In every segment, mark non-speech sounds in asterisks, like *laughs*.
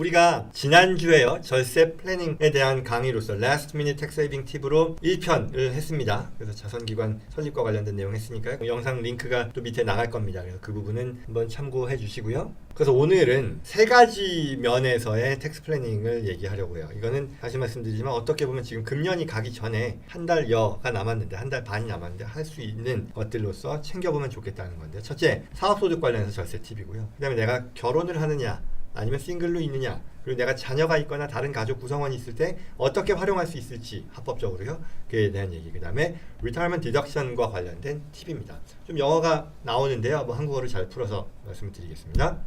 우리가 지난주에요 절세 플래닝에 대한 강의로서 Last Minute Tax Saving 팁으로 1편을 했습니다. 그래서 자선기관 설립과 관련된 내용 했으니까요. 영상 링크가 또 밑에 나갈 겁니다. 그래서 그 부분은 한번 참고해 주시고요. 그래서 오늘은 세 가지 면에서의 텍스 플래닝을 얘기하려고요. 이거는 다시 말씀드리지만 어떻게 보면 지금 금년이 가기 전에 한 달여가 남았는데 한 달 반이 남았는데 할 수 있는 것들로서 챙겨보면 좋겠다는 건데 첫째 사업소득 관련해서 절세 팁이고요. 그 다음에 내가 결혼을 하느냐 아니면 싱글로 있느냐 그리고 내가 자녀가 있거나 다른 가족 구성원이 있을 때 어떻게 활용할 수 있을지 합법적으로요 그에 대한 얘기 그 다음에 리타이먼트 디덕션과 관련된 팁입니다 좀 영어가 나오는데요 뭐 한국어를 잘 풀어서 말씀을 드리겠습니다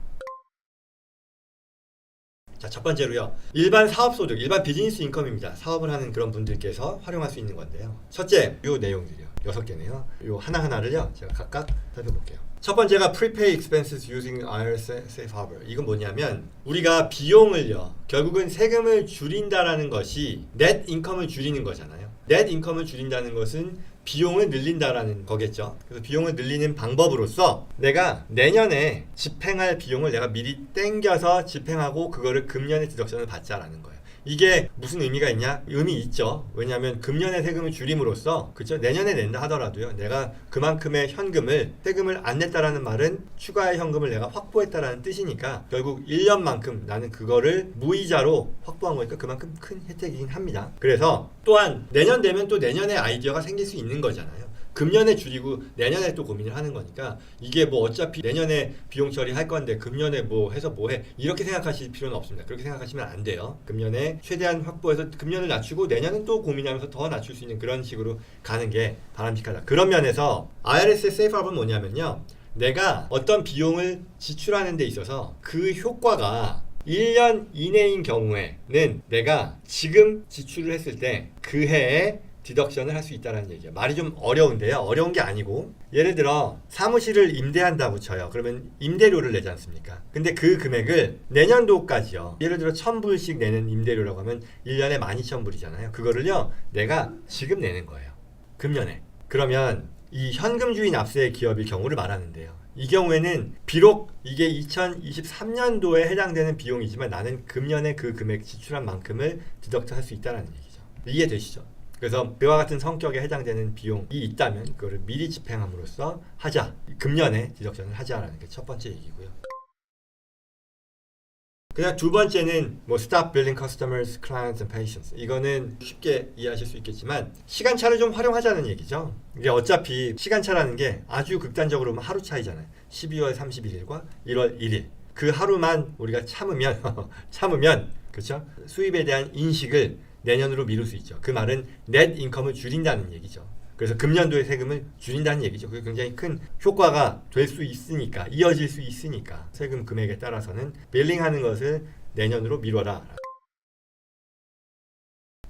자, 첫 번째로요. 일반 사업 소득, 일반 비즈니스 인컴입니다. 사업을 하는 그런 분들께서 활용할 수 있는 건데요. 첫째, 요 내용들이요. 여섯 개네요. 요 하나 하나를요. 제가 각각 살펴볼게요. 첫 번째가 prepay expenses using IRS safe harbor. 이건 뭐냐면 우리가 비용을요. 결국은 세금을 줄인다라는 것이 net 인컴을 줄이는 거잖아요. net 인컴을 줄인다는 것은 비용을 늘린다라는 거겠죠. 그래서 비용을 늘리는 방법으로서 내가 내년에 집행할 비용을 내가 미리 땡겨서 집행하고 그거를 금년에 디덕션을 받자라는 거예요. 이게 무슨 의미가 있냐? 의미 있죠. 왜냐하면 금년에 세금을 줄임으로써 그죠? 내년에 낸다 하더라도요. 내가 그만큼의 현금을 세금을 안 냈다라는 말은 추가의 현금을 내가 확보했다라는 뜻이니까 결국 1년만큼 나는 그거를 무이자로 확보한 거니까 그만큼 큰 혜택이긴 합니다. 그래서 또한 내년 되면 또 내년에 아이디어가 생길 수 있는 거잖아요. 금년에 줄이고 내년에 또 고민을 하는 거니까 이게 뭐 어차피 내년에 비용 처리할 건데 금년에 뭐 해서 뭐 해 이렇게 생각하실 필요는 없습니다. 그렇게 생각하시면 안 돼요. 금년에 최대한 확보해서 금년을 낮추고 내년은 또 고민하면서 더 낮출 수 있는 그런 식으로 가는 게 바람직하다. 그런 면에서 IRS의 세이프 합은 뭐냐면요. 내가 어떤 비용을 지출하는 데 있어서 그 효과가 1년 이내인 경우에는 내가 지금 지출을 했을 때 그 해에 디덕션을 할 수 있다는 얘기예요. 말이 좀 어려운데요. 어려운 게 아니고 예를 들어 사무실을 임대한다고 쳐요. 그러면 임대료를 내지 않습니까? 근데 그 금액을 내년도까지요. 예를 들어 1000불씩 내는 임대료라고 하면 1년에 12,000불이잖아요. 그거를요. 내가 지금 내는 거예요. 금년에. 그러면 이 현금주의 납세 기업의 경우를 말하는데요. 이 경우에는 비록 이게 2023년도에 해당되는 비용이지만 나는 금년에 그 금액 지출한 만큼을 디덕트 할 수 있다는 얘기죠. 이해되시죠? 그래서 그와 같은 성격에 해당되는 비용이 있다면 그거를 미리 집행함으로써 하자. 금년에 디덕션을 하자라는 게 첫 번째 얘기고요. 그냥 두 번째는 뭐 stop billing customers, clients and patients. 이거는 쉽게 이해하실 수 있겠지만 시간차를 좀 활용하자는 얘기죠. 이게 어차피 시간차라는 게 아주 극단적으로 하루 차이잖아요. 12월 31일과 1월 1일. 그 하루만 우리가 참으면 *laughs* 참으면 그렇죠? 수입에 대한 인식을 내년으로 미룰 수 있죠. 그 말은 넷 인컴을 줄인다는 얘기죠. 그래서 금년도의 세금을 줄인다는 얘기죠. 그게 굉장히 큰 효과가 될 수 있으니까 이어질 수 있으니까 세금 금액에 따라서는 빌링하는 것을 내년으로 미뤄라.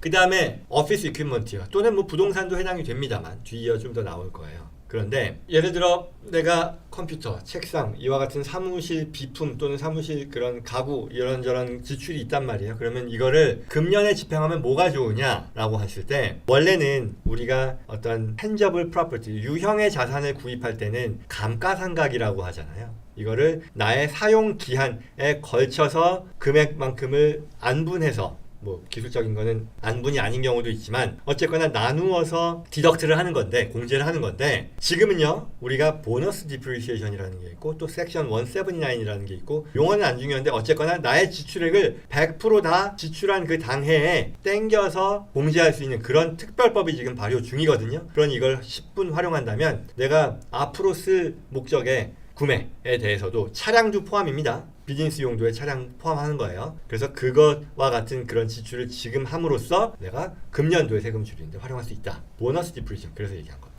그 다음에 오피스 이퀴먼트요. 또는 뭐 부동산도 해당이 됩니다만 뒤이어 좀 더 나올 거예요. 그런데 예를 들어 내가 컴퓨터, 책상 이와 같은 사무실 비품 또는 사무실 그런 가구 이런저런 지출이 있단 말이에요. 그러면 이거를 금년에 집행하면 뭐가 좋으냐라고 했을 때 원래는 우리가 어떤 tangible 유형의 자산을 구입할 때는 감가상각이라고 하잖아요. 이거를 나의 사용 기한에 걸쳐서 금액만큼을 안분해서 뭐 기술적인 거는 안분이 아닌 경우도 있지만 어쨌거나 나누어서 디덕트를 하는 건데 공제를 하는 건데 지금은요 우리가 보너스 디프리시에이션이라는 게 있고 또 섹션 179이라는 게 있고 용어는 안 중요한데 어쨌거나 나의 지출액을 100%다 지출한 그 당해에 땡겨서 공제할 수 있는 그런 특별법이 지금 발효 중이거든요 그런 이걸 10분 활용한다면 내가 앞으로 쓸 목적에 구매에 대해서도 차량도 포함입니다. 비즈니스 용도의 차량 포함하는 거예요. 그래서 그것과 같은 그런 지출을 지금 함으로써 내가 금년도에 세금 줄이는데 활용할 수 있다. 보너스 디프리션 그래서 얘기한 겁니다.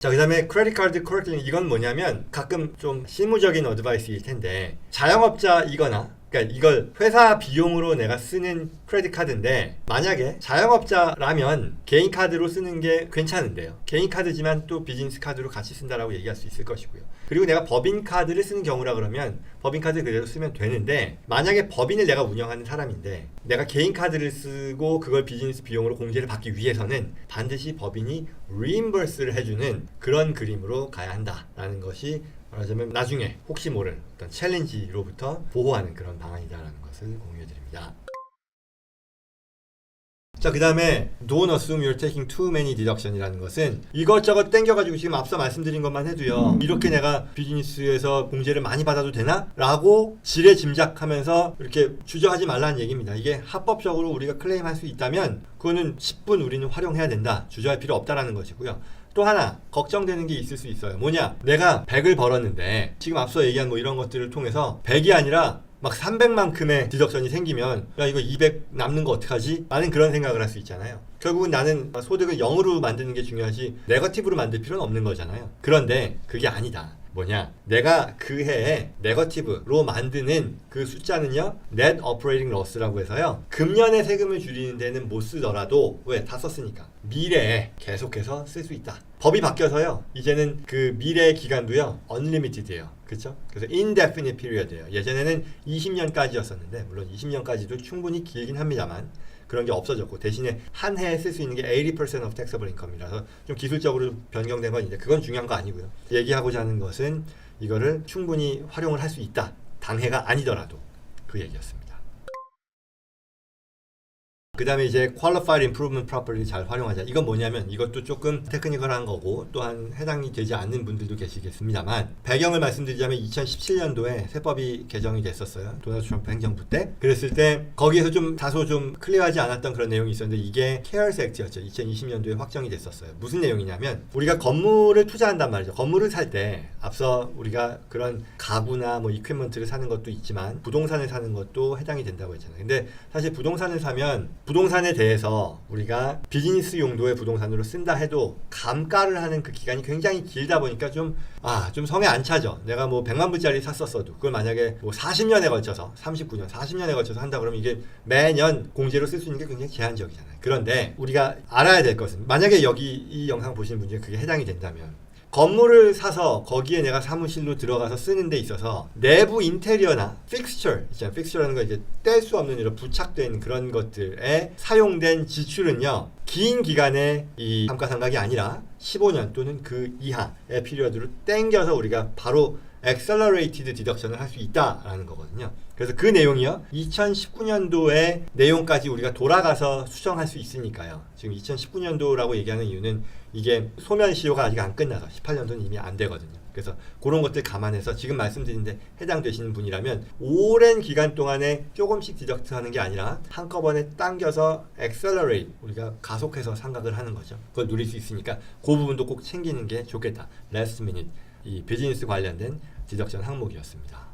자, 그 다음에 크레딧 카드 코렉팅 이건 뭐냐면 가끔 좀 실무적인 어드바이스일 텐데 자영업자이거나 그러니까 이걸 회사 비용으로 내가 쓰는 크레딧 카드인데 만약에 자영업자라면 개인 카드로 쓰는 게 괜찮은데요. 개인 카드지만 또 비즈니스 카드로 같이 쓴다라고 얘기할 수 있을 것이고요. 그리고 내가 법인 카드를 쓰는 경우라 그러면 법인 카드 그대로 쓰면 되는데 만약에 법인을 내가 운영하는 사람인데 내가 개인 카드를 쓰고 그걸 비즈니스 비용으로 공제를 받기 위해서는 반드시 법인이 리임버스를 해주는 그런 그림으로 가야 한다라는 것이 말하자면 나중에 혹시 모를 어떤 챌린지로부터 보호하는 그런 방안이다라는 것을 공유해드립니다. 자, 그 다음에 Don't assume you're taking too many deduction이라는 것은 이것저것 땡겨가지고 지금 앞서 말씀드린 것만 해도요. 이렇게 내가 비즈니스에서 공제를 많이 받아도 되나? 라고 지레 짐작하면서 이렇게 주저하지 말라는 얘기입니다. 이게 합법적으로 우리가 클레임할 수 있다면 그거는 10분 우리는 활용해야 된다. 주저할 필요 없다라는 것이고요. 또 하나 걱정되는 게 있을 수 있어요. 뭐냐? 내가 100을 벌었는데 지금 앞서 얘기한 뭐 이런 것들을 통해서 100이 아니라 막 300만큼의 디덕션이 생기면 야 이거 200 남는 거 어떡하지? 라는 그런 생각을 할 수 있잖아요. 결국은 나는 소득을 0으로 만드는 게 중요하지 네거티브로 만들 필요는 없는 거잖아요. 그런데 그게 아니다. 뭐냐? 내가 그 해에 네거티브로 만드는 그 숫자는요. net operating loss라고 해서요. 금년에 세금을 줄이는 데는 못 쓰더라도 왜? 다 썼으니까. 미래에 계속해서 쓸 수 있다. 법이 바뀌어서요. 이제는 그 미래의 기간도요. unlimited예요. 그렇죠? 그래서 indefinite period예요. 예전에는 20년까지였었는데 물론 20년까지도 충분히 길긴 합니다만 그런 게 없어졌고 대신에 한 해에 쓸 수 있는 게 80% of taxable income이라서 좀 기술적으로 변경된 건 있는데 그건 중요한 거 아니고요. 얘기하고자 하는 것은 이거를 충분히 활용을 할 수 있다. 당해가 아니더라도 그 얘기였습니다. 그 다음에 이제 Qualified Improvement Property 잘 활용하자. 이건 뭐냐면 이것도 조금 테크니컬한 거고 또한 해당이 되지 않는 분들도 계시겠습니다만 배경을 말씀드리자면 2017년도에 세법이 개정이 됐었어요. 도널드 트럼프 행정부 때. 그랬을 때 거기에서 좀 다소 좀 클리어하지 않았던 그런 내용이 있었는데 이게 CARES Act였죠. 2020년도에 확정이 됐었어요. 무슨 내용이냐면 우리가 건물을 투자한단 말이죠. 건물을 살 때 앞서 우리가 그런 가구나 뭐 이퀴먼트를 사는 것도 있지만 부동산을 사는 것도 해당이 된다고 했잖아요. 근데 사실 부동산을 사면 부동산에 대해서 우리가 비즈니스 용도의 부동산으로 쓴다 해도 감가를 하는 그 기간이 굉장히 길다 보니까 좀 아, 좀 성에 안 차죠. 내가 뭐 100만 불짜리 샀었어도 그걸 만약에 뭐 40년에 걸쳐서 39년, 40년에 걸쳐서 한다 그러면 이게 매년 공제로 쓸 수 있는 게 굉장히 제한적이잖아요. 그런데 우리가 알아야 될 것은 만약에 여기 이 영상 보시는 분 중에 그게 해당이 된다면 건물을 사서 거기에 내가 사무실로 들어가서 쓰는 데 있어서 내부 인테리어나 픽스처 있잖아요. 픽스처라는 건 이제 뗄 수 없는 이런 부착된 그런 것들에 사용된 지출은요. 긴 기간의 이 감가상각이 아니라 15년 또는 그 이하의 피리어드로 땡겨서 우리가 바로 accelerated 디덕션을 할 수 있다라는 거거든요. 그래서 그 내용이요. 2019년도의 내용까지 우리가 돌아가서 수정할 수 있으니까요. 지금 2019년도라고 얘기하는 이유는 이게 소멸 시효가 아직 안 끝나서 18년도는 이미 안 되거든요. 그래서 그런 것들 감안해서 지금 말씀드린데 해당되시는 분이라면 오랜 기간 동안에 조금씩 디덕트 하는 게 아니라 한꺼번에 당겨서 accelerate 우리가 가속해서 상각을 하는 거죠. 그걸 누릴 수 있으니까 그 부분도 꼭 챙기는 게 좋겠다. last minute 이 비즈니스 관련된 디덕션 항목이었습니다.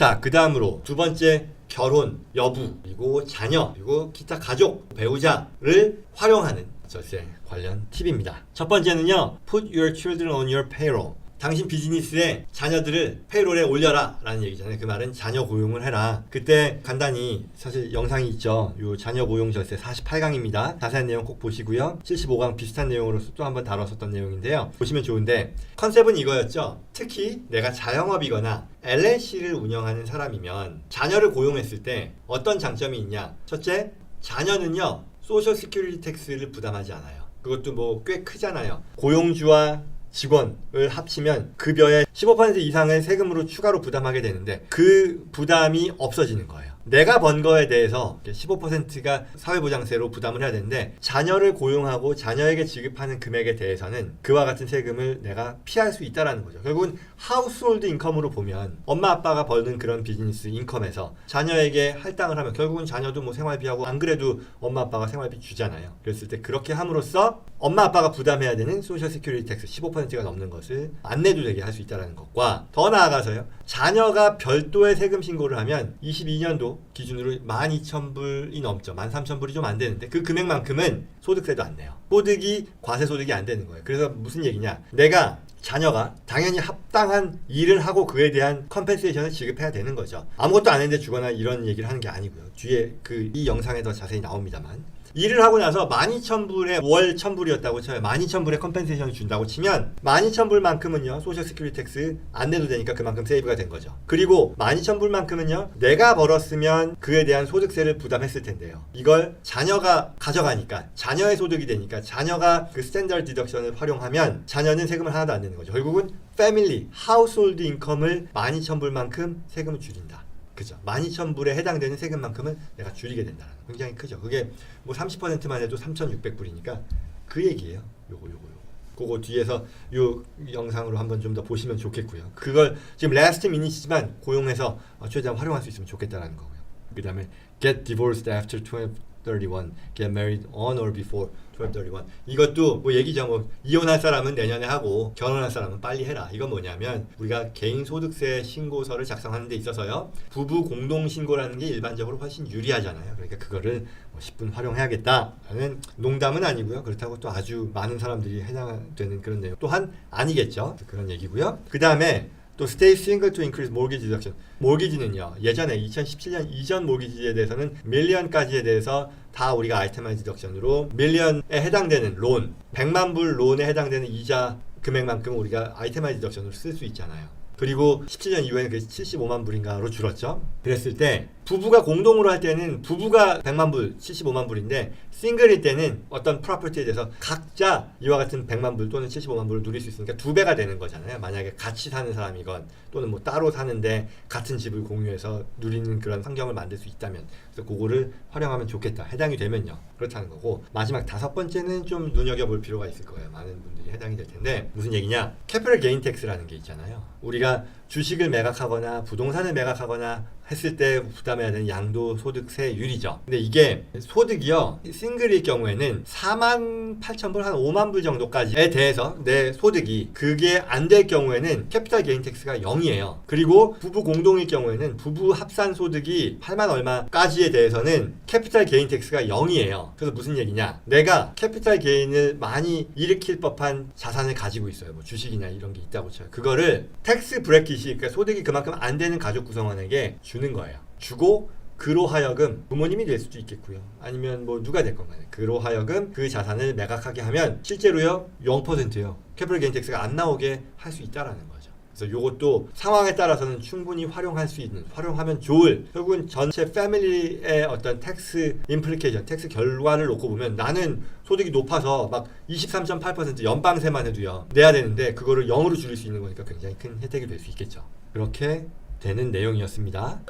자, 그 다음으로 두 번째 결혼, 여부, 그리고 자녀, 그리고 기타 가족, 배우자를 활용하는 절세 관련 팁입니다. 첫 번째는요, put your children on your payroll. 당신 비즈니스에 자녀들을 페이롤에 올려라 라는 얘기잖아요. 그 말은 자녀 고용을 해라. 그때 간단히 사실 영상이 있죠. 요 자녀 고용 절세 48강입니다. 자세한 내용 꼭 보시고요. 75강 비슷한 내용으로서 또 한번 다뤘었던 내용인데요. 보시면 좋은데 컨셉은 이거였죠. 특히 내가 자영업이거나 LLC를 운영하는 사람이면 자녀를 고용했을 때 어떤 장점이 있냐? 첫째, 자녀는요. 소셜 시큐리티 텍스를 부담하지 않아요. 그것도 뭐 꽤 크잖아요. 고용주와 직원을 합치면 급여의 15% 이상을 세금으로 추가로 부담하게 되는데 그 부담이 없어지는 거예요. 내가 번 거에 대해서 15%가 사회보장세로 부담을 해야 되는데 자녀를 고용하고 자녀에게 지급하는 금액에 대해서는 그와 같은 세금을 내가 피할 수 있다라는 거죠. 결국은 하우스홀드 인컴으로 보면 엄마 아빠가 벌는 그런 비즈니스 인컴에서 자녀에게 할당을 하면 결국은 자녀도 뭐 생활비하고 안 그래도 엄마 아빠가 생활비 주잖아요. 그랬을 때 그렇게 함으로써 엄마 아빠가 부담해야 되는 소셜 시큐리티 텍스 15%가 넘는 것을 안 내도 되게 할 수 있다는 것과 더 나아가서요. 자녀가 별도의 세금 신고를 하면 22년도 기준으로 12,000불이 넘죠. 13,000불이 좀 안 되는데 그 금액만큼은 소득세도 안 내요. 소득이 과세 소득이 안 되는 거예요. 그래서 무슨 얘기냐? 내가 자녀가 당연히 합당한 일을 하고 그에 대한 컴펜세이션을 지급해야 되는 거죠. 아무것도 안 했는데 주거나 이런 얘기를 하는 게 아니고요. 뒤에 그 이 영상에 더 자세히 나옵니다만 일을 하고 나서 12,000불에 월 1,000불이었다고 쳐요. 12,000불의 컴펜세이션을 준다고 치면 12,000불만큼은요. 소셜 시큐리티 텍스 안 내도 되니까 그만큼 세이브가 된 거죠. 그리고 12,000불만큼은요. 내가 벌었으면 그에 대한 소득세를 부담했을 텐데요. 이걸 자녀가 가져가니까 자녀의 소득이 되니까 자녀가 그 스탠다드 디덕션을 활용하면 자녀는 세금을 하나도 안 내는 거죠. 결국은 패밀리, 하우스홀드 인컴을 12,000불만큼 세금을 줄인다. 그죠. 12,000불에 해당되는 세금만큼은 내가 줄이게 된다는 거. 굉장히 크죠. 그게 뭐 30%만 해도 3,600불이니까 그 얘기예요. 요거 요거 요거. 그거 뒤에서 요 영상으로 한번 좀 더 보시면 좋겠고요. 그걸 지금 라스트 미닛이지만 고용해서 어, 최대한 활용할 수 있으면 좋겠다라는 거고요. 그다음에 get divorced after 1231, get married on or before 1231. 이것도 뭐 얘기죠. 뭐 이혼할 사람은 내년에 하고 결혼할 사람은 빨리 해라. 이건 뭐냐면 우리가 개인 소득세 신고서를 작성하는 데 있어서요. 부부 공동 신고라는 게 일반적으로 훨씬 유리하잖아요. 그러니까 그거를 뭐 10분 활용해야겠다라는 농담은 아니고요. 그렇다고 또 아주 많은 사람들이 해당되는 그런 내용 또한 아니겠죠. 그런 얘기고요. 그다음에 또 stay single to increase mortgage deduction. 몰기지는요. 예전에 2017년 이전 몰기지에 대해서는 밀리언까지에 대해서 다 우리가 아이템마이즈 디덕션으로 밀리언에 해당되는 론, 100만 불 론에 해당되는 이자 금액만큼 우리가 아이템마이즈 디덕션으로 쓸 수 있잖아요. 그리고 17년 이후에는 그게 75만 불인가로 줄었죠. 그랬을 때 부부가 공동으로 할 때는 부부가 100만 불, 75만 불인데 싱글일 때는 어떤 프로퍼티에 대해서 각자 이와 같은 100만 불 또는 75만 불을 누릴 수 있으니까 두 배가 되는 거잖아요. 만약에 같이 사는 사람이건 또는 뭐 따로 사는데 같은 집을 공유해서 누리는 그런 환경을 만들 수 있다면 그래서 그거를 활용하면 좋겠다. 해당이 되면요. 그렇다는 거고 마지막 다섯 번째는 좀 눈여겨 볼 필요가 있을 거예요. 많은 분들이 해당이 될 텐데 무슨 얘기냐? 캐피털 게인 텍스라는 게 있잖아요. 우리가 주식을 매각하거나 부동산을 매각하거나 했을 때 부담해야 되는 양도소득세율이죠. 근데 이게 소득이요. 싱글일 경우에는 4만 8천 불, 한 5만 불 정도까지에 대해서 내 소득이 그게 안 될 경우에는 캐피탈 게인 텍스가 0이에요. 그리고 부부 공동일 경우에는 부부 합산 소득이 8만 얼마까지에 대해서는 캐피탈 게인 텍스가 0이에요. 그래서 무슨 얘기냐? 내가 캐피탈 게인을 많이 일으킬 법한 자산을 가지고 있어요. 뭐 주식이나 이런 게 있다고 쳐요. 그거를 텍스 브레킷 이 그러니까 소득이 그만큼 안 되는 가족 구성원에게 주는 거예요. 주고 그로 하여금 부모님이 될 수도 있겠고요. 아니면 뭐 누가 됐건 간에 그로 하여금 그 자산을 매각하게 하면 실제로요 0%예요. 캐피털 게인 텍스가 안 나오게 할 수 있다라는 거죠. 그래서 이것도 상황에 따라서는 충분히 활용할 수 있는 활용하면 좋을. 결국은 전체 패밀리의 어떤 텍스 임플리케이션 텍스 결과를 놓고 보면 나는 소득이 높아서 막 23.8% 연방세만 해도요 내야 되는데 그거를 0으로 줄일 수 있는 거니까 굉장히 큰 혜택이 될 수 있겠죠. 그렇게 되는 내용이었습니다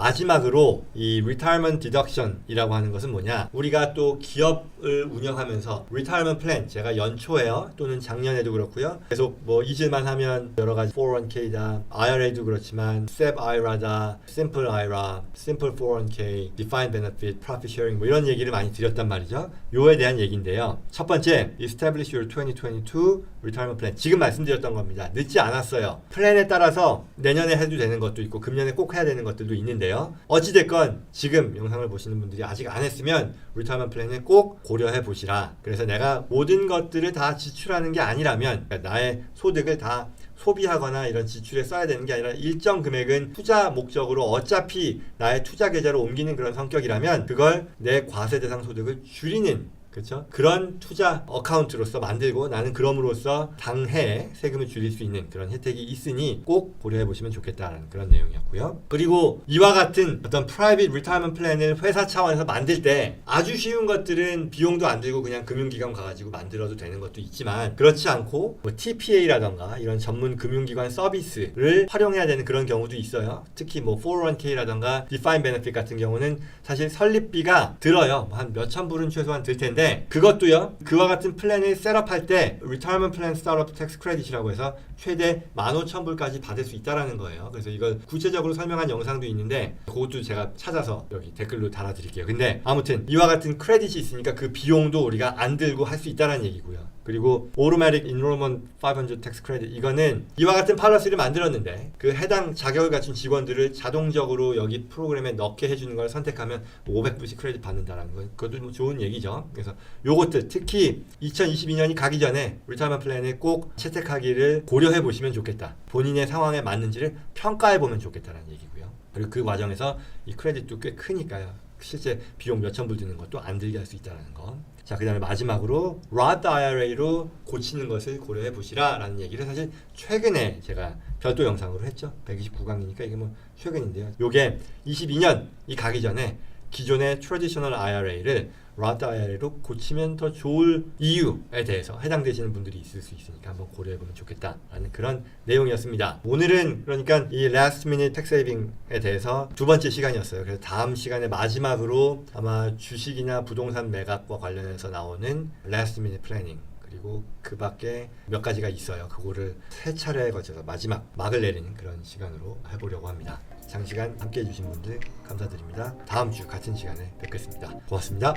마지막으로 이 retirement deduction이라고 하는 것은 뭐냐? 우리가 또 기업을 운영하면서 retirement plan 제가 연초에요 또는 작년에도 그렇고요. 계속 뭐 잊을만 하면 여러 가지 401k다, IRA도 그렇지만 SEP IRA다, Simple IRA, Simple 401k, Defined Benefit, Profit Sharing 뭐 이런 얘기를 많이 드렸단 말이죠. 요에 대한 얘기인데요. 첫 번째, Establish your 2022 retirement plan. 지금 말씀드렸던 겁니다. 늦지 않았어요. 플랜에 따라서 내년에 해도 되는 것도 있고 금년에 꼭 해야 되는 것들도 있는데 요. 어찌됐건 지금 영상을 보시는 분들이 아직 안 했으면 리타이먼트 플랜을 꼭 고려해 보시라. 그래서 내가 모든 것들을 다 지출하는 게 아니라면 그러니까 나의 소득을 다 소비하거나 이런 지출에 써야 되는 게 아니라 일정 금액은 투자 목적으로 어차피 나의 투자 계좌로 옮기는 그런 성격이라면 그걸 내 과세 대상 소득을 줄이는 그렇죠? 그런 투자 어카운트로서 만들고 나는 그럼으로써 당해 세금을 줄일 수 있는 그런 혜택이 있으니 꼭 고려해 보시면 좋겠다라는 그런 내용이었고요. 그리고 이와 같은 어떤 프라이빗 리타이먼트 플랜을 회사 차원에서 만들 때 아주 쉬운 것들은 비용도 안 들고 그냥 금융기관 가가지고 만들어도 되는 것도 있지만 그렇지 않고 뭐 TPA라던가 이런 전문 금융기관 서비스를 활용해야 되는 그런 경우도 있어요. 특히 뭐 401k라던가 Defined Benefit 같은 경우는 사실 설립비가 들어요. 뭐한 몇천 불은 최소한 들 텐데 그것도요. 그와 같은 플랜을 셋업할 때 Retirement Plan Startup Tax Credit이라고 해서 최대 15,000불까지 받을 수 있다라는 거예요. 그래서 이걸 구체적으로 설명한 영상도 있는데 그것도 제가 찾아서 여기 댓글로 달아드릴게요. 근데 아무튼 이와 같은 크레딧이 있으니까 그 비용도 우리가 안 들고 할 수 있다라는 얘기고요. 그리고 Automatic Enrollment 500 Tax Credit 이거는 이와 같은 팔러스를 만들었는데 그 해당 자격을 갖춘 직원들을 자동적으로 여기 프로그램에 넣게 해주는 걸 선택하면 500불씩 크레딧 받는다라는 거 그것도 뭐 좋은 얘기죠. 그래서 요것들 특히 2022년이 가기 전에 리타이먼 플랜을 꼭 채택하기를 고려해 보시면 좋겠다. 본인의 상황에 맞는지를 평가해 보면 좋겠다는 얘기고요. 그리고 그 과정에서 이 크레딧도 꽤 크니까요. 실제 비용 몇천 불 드는 것도 안 들게 할 수 있다는 거. 자, 그 다음에 마지막으로 Roth IRA로 고치는 것을 고려해 보시라라는 얘기를 사실 최근에 제가 별도 영상으로 했죠. 129강이니까 이게 뭐 최근인데요. 요게 22년 이 가기 전에 기존의 트래디셔널 IRA를 Roth IRA로 고치면 더 좋을 이유에 대해서 해당되시는 분들이 있을 수 있으니까 한번 고려해 보면 좋겠다라는 그런 내용이었습니다. 오늘은 그러니까 이 last minute tax saving에 대해서 두 번째 시간이었어요. 그래서 다음 시간에 마지막으로 아마 주식이나 부동산 매각과 관련해서 나오는 last minute planning 그리고 그 밖에 몇 가지가 있어요. 그거를 세 차례에 걸쳐서 마지막 막을 내리는 그런 시간으로 해보려고 합니다. 장시간 함께 해주신 분들 감사드립니다. 다음 주 같은 시간에 뵙겠습니다. 고맙습니다.